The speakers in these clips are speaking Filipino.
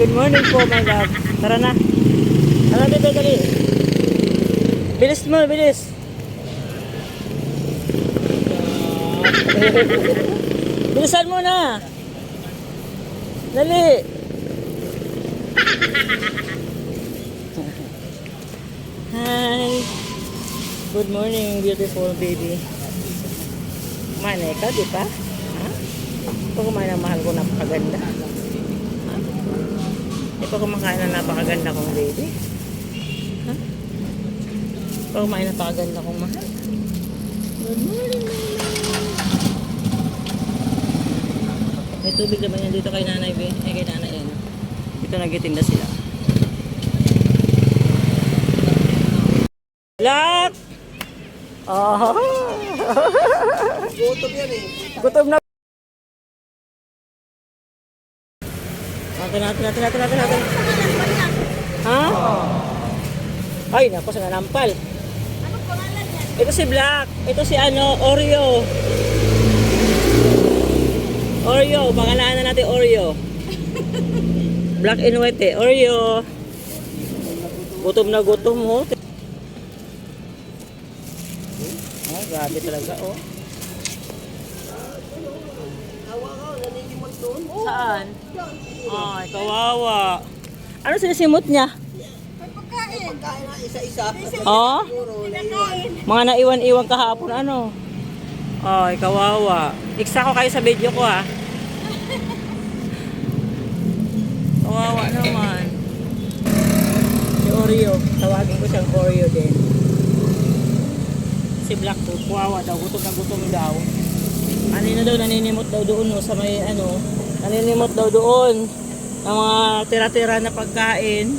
Good morning po, my love. Tara na. Tara dito, dali. Bilis mo, bilis. Bilisan mo na. Dali. Hi. Good morning, beautiful baby. Kumain ikaw, di ba? Ha? Ito kumain ang mahal ko, napakaganda. Ha? Pa kumakain na napakaganda kong baby? Ha? Pa kumain na napakaganda kong mahal? Good morning, mama. May tubig naman yan dito kay nanay, be. Ay, kay nanay yan. Dito nagtitinda sila. Lap! Oh! Gutom yan eh. Gutom na. Natin, natin, natin, natin, natin, natin. Ha? Ay, naku, sa nanampal. Ito si Black. Ito si ano, Oreo. Oreo. Pangalanan natin Oreo. Black and white eh. Oreo. Gutom na gutom mo. Oh, grabe talaga oh. Hawa ka, naninimot doon. Saan? Ay, kawawa. Ano sinisimot niya? Pagkain na isa-isa. Oh? Mga naiwan-iwan kahapon, ano? Ay, kawawa. Iksa ko kayo sa video ko, ah. Kawawa naman. Si Oreo. Tawagin ko siyang Oreo din. Si Black po, kawawa daw. Gutom na gutom daw. Kanina daw, naninimot daw doon, no, sa may, ano, naninimot daw doon ng mga tira-tira na pagkain.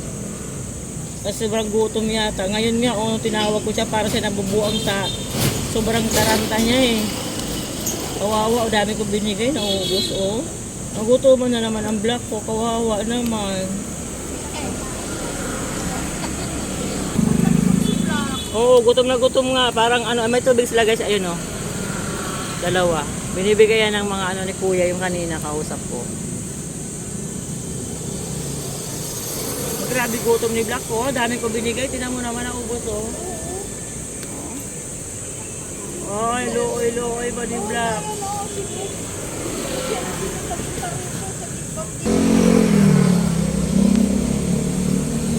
Kasi sobrang gutom yata. Ngayon nga, oh, tinawag ko siya para siya nabubuang sa sobrang taranta niya eh. Kawawa, o dami ko binigay, naubos oh. Nagutuman na naman ang black ko, kawawa naman. Oo, gutom na gutom nga. Parang ano, may tubig sila guys, ayun oh. Dalawa. Binibigay yan ng mga ano ni kuya yung kanina kausap ko. Grabe gutom ni Black ko. Dami ko binigay. Tinan mo naman ang ubos oh. Oh. Ay, looy, looy ba ni Black?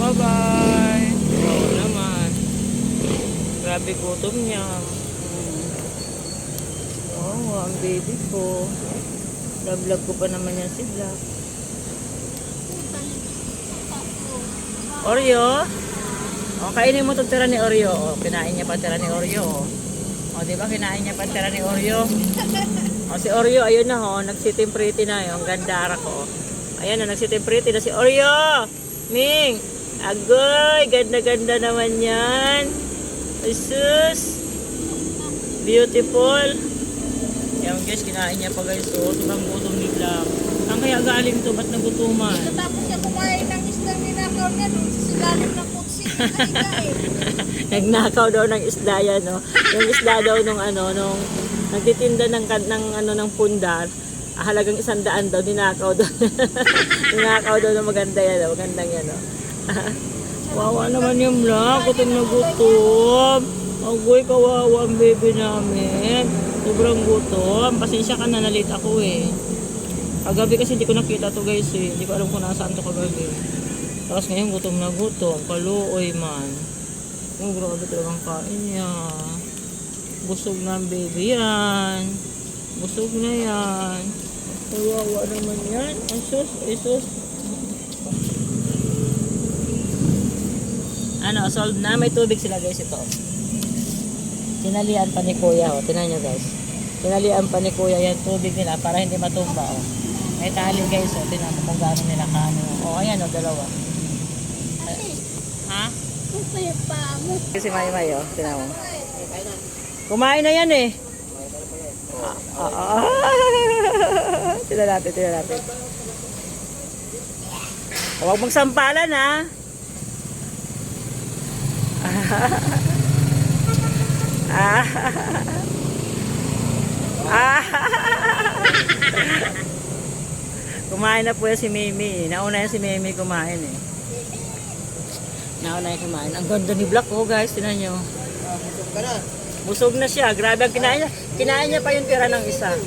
Bye-bye. Oo naman. Grabe gutom niya. Ang baby ko. Vlog ko pa naman yan si Black. Oreo? O, kainin mo itong tira ni Oreo. O, kinain niya pa tira ni Oreo. O, o di ba kinain niya pa tira ni Oreo? O, si Oreo, ayun na ho. Nagsitim pretty na yung gandara ko. Ayan na, nagsitim pretty na si Oreo. Ming, agoy, ganda-ganda naman yan. Jesus. Beautiful. Yan guys, kinain niya pa guys. O, sobrang gutom ni Black. Ang kaya galing to, ba't nagutuman? Tapos siya kumain ng isda ninakaw niya doon sa silalim ng kutsi. Nagnakaw daw ng isda yan, no? Yung isda daw nung ano, nung nagtitinda ng, ng ano, ng pundar, ah, halagang isang daan daw, ninakaw daw. ninakaw daw na maganda yan, no? magandang yan, no? Wawa naman yung black, gutom na gutom. Agoy, kawawa ang baby namin. Sobrang gutom. Pasensya ka na, nalit ako eh. Kagabi kasi hindi ko nakita to guys eh. Hindi ko alam kung nasaan to kagabi. Tapos ngayon gutom na gutom. Kaluoy man. Oh, grabe talagang kain niya. Busog na ang baby yan. Busog na yan. Kawawa naman yan. Ang sus, ay sus. Ano, solved na. May tubig sila guys ito. Tinalian pa ni kuya. Oh. Tinan nyo guys. Tinalian pa ni kuya yan tubig nila para hindi matumba. Oh. May tali guys. Oh. Tinan mo kung gaano nila kaano. Oh, ayan oh, dalawa. Ha? Kasi may may oh, tinan mo. Kumain na yan eh. Ah, ah, ah. Tignan natin, tignan natin. Huwag magsampalan ha. Ah. Ah. Kumain na po yan si Mimi. Nauna yan si Mimi kumain eh. Nauna yan kumain. Ang ganda ni Black oh guys, tinan nyo. Ah, busog na. Siya. Grabe ang kinain niya. Kinain niya pa yung tira ng isa.